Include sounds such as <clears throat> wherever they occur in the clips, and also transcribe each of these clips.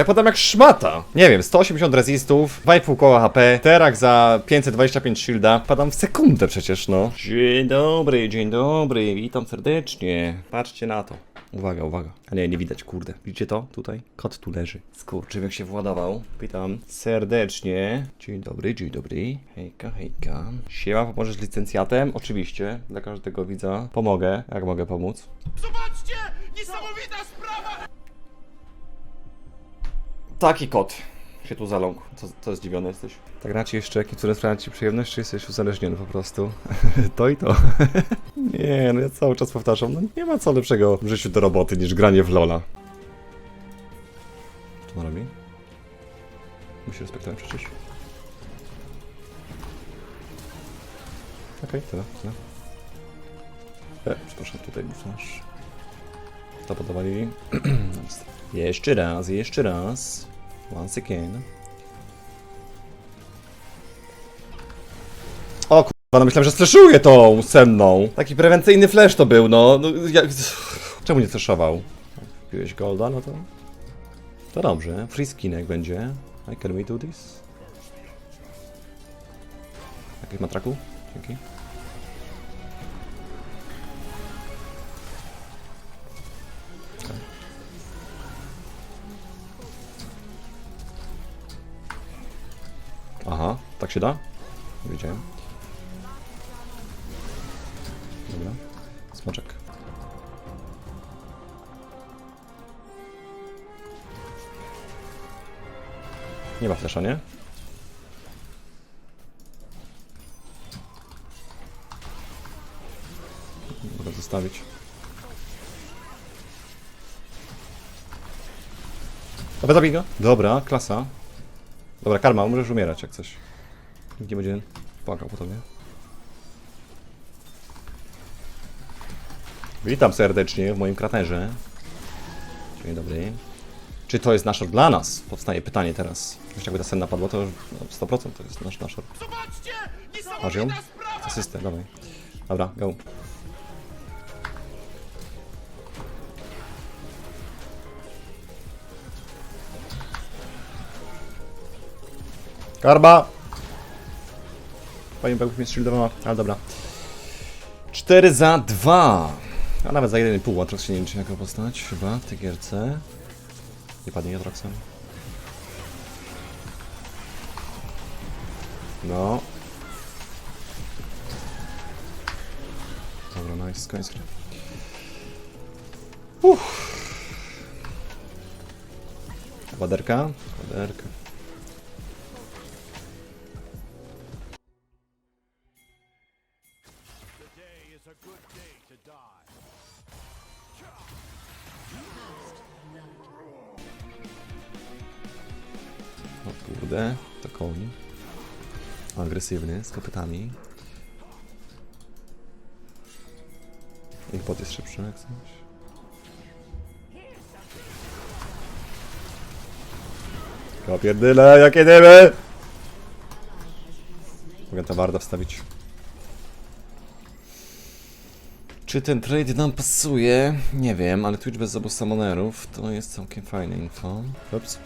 Ja podam jak szmata. Nie wiem, 180 rezistów, 2,5 koła HP, terak za 525 shielda. Padam w sekundę przecież, no. Dzień dobry, dzień dobry, witam serdecznie. Patrzcie na to. Uwaga, uwaga. A nie, nie widać, kurde. Widzicie to? Tutaj? Kot tu leży. Skurczybyk się władował. Witam serdecznie. Dzień dobry, dzień dobry. Hejka, hejka. Siema, pomożesz z licencjatem? Oczywiście. Dla każdego widza pomogę. Jak mogę pomóc? Zobaczcie! Niesamowita sprawa! Taki kot się tu zaląkł. Co, co zdziwiony jesteś? Tak raczej jeszcze jakim cudem sprawia ci przyjemność, czy jesteś uzależniony po prostu? <laughs> to i to. <laughs> nie, no ja cały czas powtarzam, no nie ma co lepszego w życiu do roboty niż granie w Lola. Co on robi? Musi respektować przecież. Okej, tyle, tyle. E, przepraszam, tutaj masz. To podawali. <clears throat> jeszcze raz, jeszcze raz. Once again. O kurwa, no myślałem, że fleszuje tą senną. Taki prewencyjny flash to był, no. no jak... Czemu nie flashował? Piłeś golda, no to... To dobrze, free skinek będzie. I can we do this? Jakich matraku? Dzięki. Się da? Wiedziałem. Dobra. Smoczek. Nie ma flesza, nie? Mogę zostawić. Dobra, zabij go. Dobra, klasa. Dobra, karma, możesz umierać jak coś. Nie będzie płakał po tobie. Witam serdecznie w moim kraterze. Dzień dobry. Czy to jest naszor dla nas? Powstaje pytanie teraz. Jeszcze jakby ta sen napadła, to no, 100% to jest nasz naszor. Zobaczcie! Masz ją? Asystę, dawaj. Dobra, go. Karba! Panie Bełk mnie shieldowała, ale dobra. 4 za 2. A nawet za 1,5, a teraz się nie liczy jako postać, chyba, w tej gierce. Nie padnie Jatroxem. No, Dobra, nice, koniec gry. Uff. Ładerka? Ładerka. O kurde, to koń. Agresywny, z kopytami. Ich bot jest szybszy jak coś. Ja pierdyle, jakie dymy! Mogę ta warda wstawić. Czy ten trade nam pasuje? Nie wiem, ale Twitch bez obu summonerów to jest całkiem fajne info. Ups.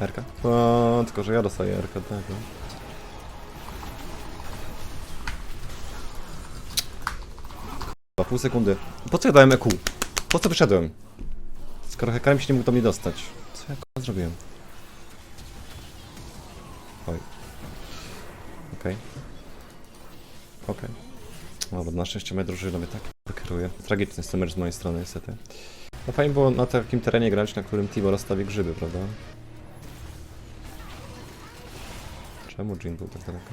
Erka? O, tylko że ja dostaję Erka tego. Dwa pół sekundy. Po co ja dałem EQ? Po co wyszedłem? Skoro hekarem się nie mógł do mnie dostać. Co ja zrobiłem? Oj. Okej. Okej. Dobra, na szczęście moja drużyna mnie tak kieruje. Tragiczny jest ten mecz z mojej strony niestety. No fajnie było na takim terenie grać, na którym Timo rozstawi grzyby, prawda? Czemu Jin był tak daleko?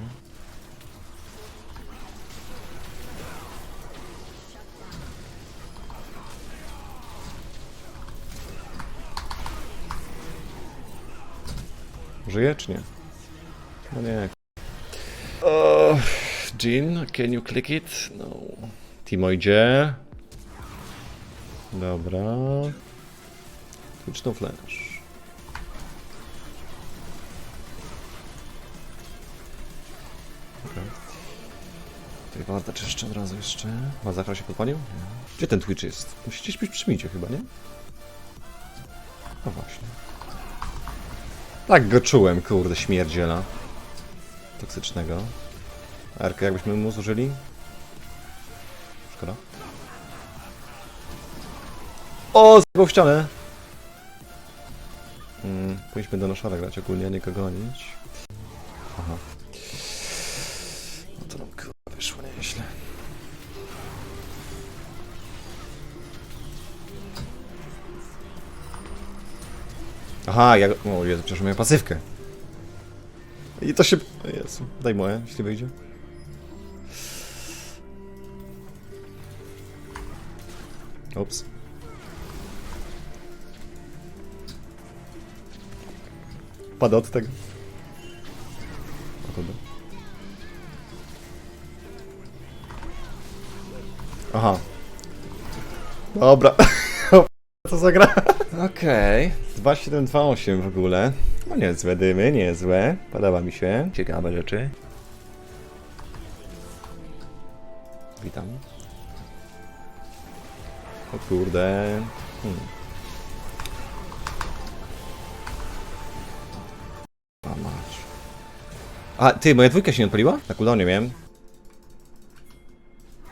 Żyje czy nie? No nie. Oh, Jean, can you click it? No. Timo idzie. Dobra. No flash. Okay. Tutaj warta czyszczę od razu jeszcze. Mazakra się podpalił? Nie. Gdzie ten Twitch jest? Musicie śpić przy micie chyba, nie? No właśnie. Tak go czułem, kurde, śmierdziela. Toksycznego. Erkę jakbyśmy mu zużyli? Szkoda. O, zjebał w ścianę! Mm, powinniśmy do naszara grać ogólnie, nie go gonić. Aha. No to nam kurwa wyszło nieźle. Aha, ja... O Jezu, przecież miałem pasywkę. I to się... Jezu, daj moje, jeśli wyjdzie. Ups. Pada od tego. O kurde. Aha. Dobra. <laughs> Co za gra? Okej. 2728 w ogóle. No niezłe dymy, niezłe. Podoba mi się. Ciekawe rzeczy. Witam. O kurde. Hmm. A mać. A, ty, moja dwójka się nie odpaliła? Na cooldownie miałem.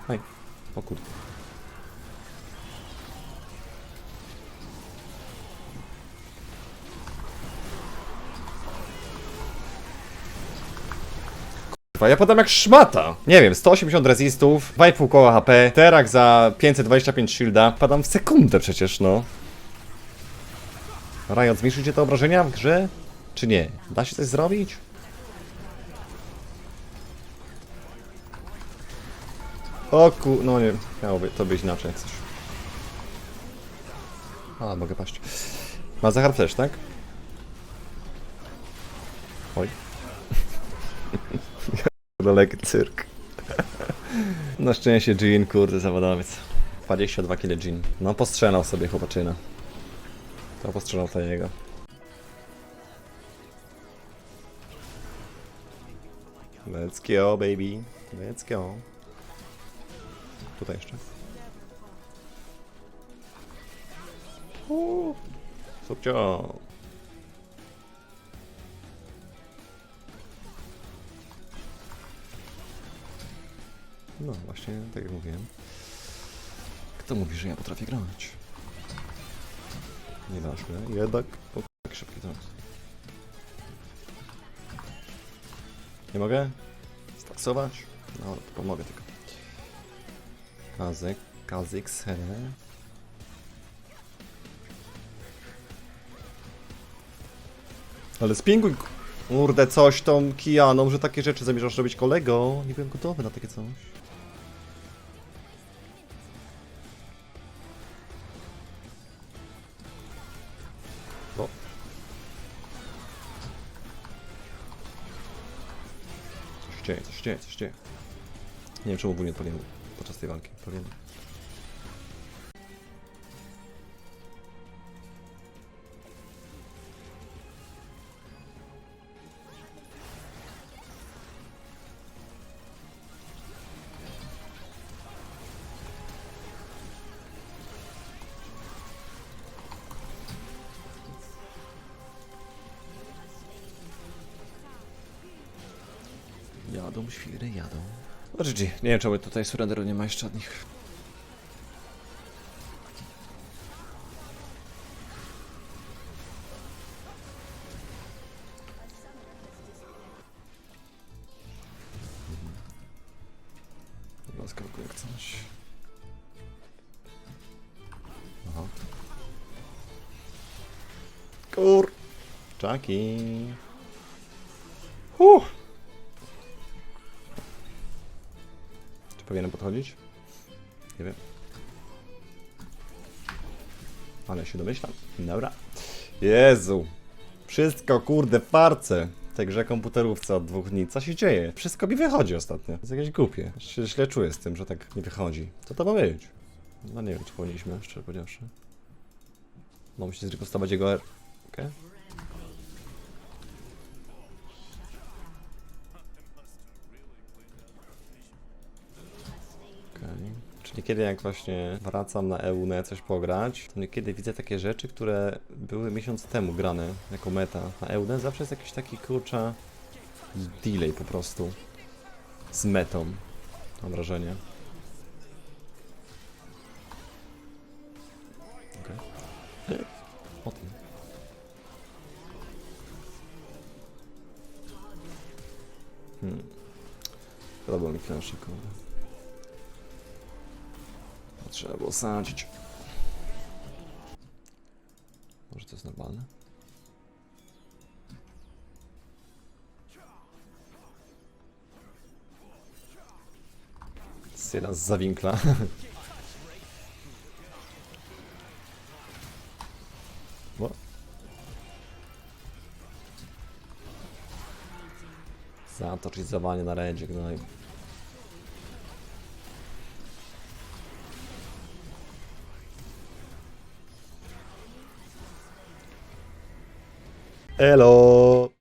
Oj. O kurde. Ja padam jak szmata. Nie wiem, 180 resistów, 2,5 koła HP, Terak za 525 shielda. Padam w sekundę przecież, no. Riot, zmniejszycie te obrażenia w grze? Czy nie? Da się coś zrobić? O ku... no nie, miałoby to być inaczej jak coś. A, mogę paść. Ma Zachar też, tak? Oj. <laughs> Daleki cyrk. <laughs> Na szczęście Jean, kurde, zawodowiec. 22 kg Jean. No postrzelał sobie chłopaczyna. To postrzelał to jego. Let's go, baby. Let's go. Tutaj jeszcze. Uuu. Subcio. No właśnie, tak jak mówiłem. Kto mówi, że ja potrafię grać? Nieważne, jednak... O, jak szybki teraz. Nie mogę? Staksować? No, to pomogę tylko. Kazyk, Kazyk, Sene. Ale spinguj, kurde, coś tą Kijaną, że takie rzeczy zamierzasz robić kolego. Nie byłem gotowy na takie coś. Dzieje, coś dzieje, coś. Nie wiem czemu był nie odpaliłem podczas tej walki. Powiem. Jadą świry, jadą. GG. Nie wiem czemu tutaj surrenderu nie ma jeszcze. Aha. Kur... Czaki. Huh. Czy powinienem podchodzić? Nie wiem. Ale się domyślam. Dobra. Jezu. Wszystko, kurde, farce. Tej grze komputerówce od dwóch dni. Co się dzieje? Wszystko mi wychodzi ostatnio. Jest jakieś głupie. Się źle czuję z tym, że tak nie wychodzi. Co to ma być? No nie wiem, czy powinniśmy, szczerze powiedziawszy. Mam się zrekostować jego R. Okay. Niekiedy jak właśnie wracam na EUNE coś pograć, to niekiedy widzę takie rzeczy, które były miesiąc temu grane jako meta. Na EUNE zawsze jest jakiś taki kurcza delay po prostu z metą. Mam wrażenie. Okej. O tym. Hmm. Robią mi flasze, kurde. Trzeba było sadzić. Może to jest normalne? Syla z zawinkla. <laughs> Zatoczyć zawanie na rędzie, gnoj. Hello.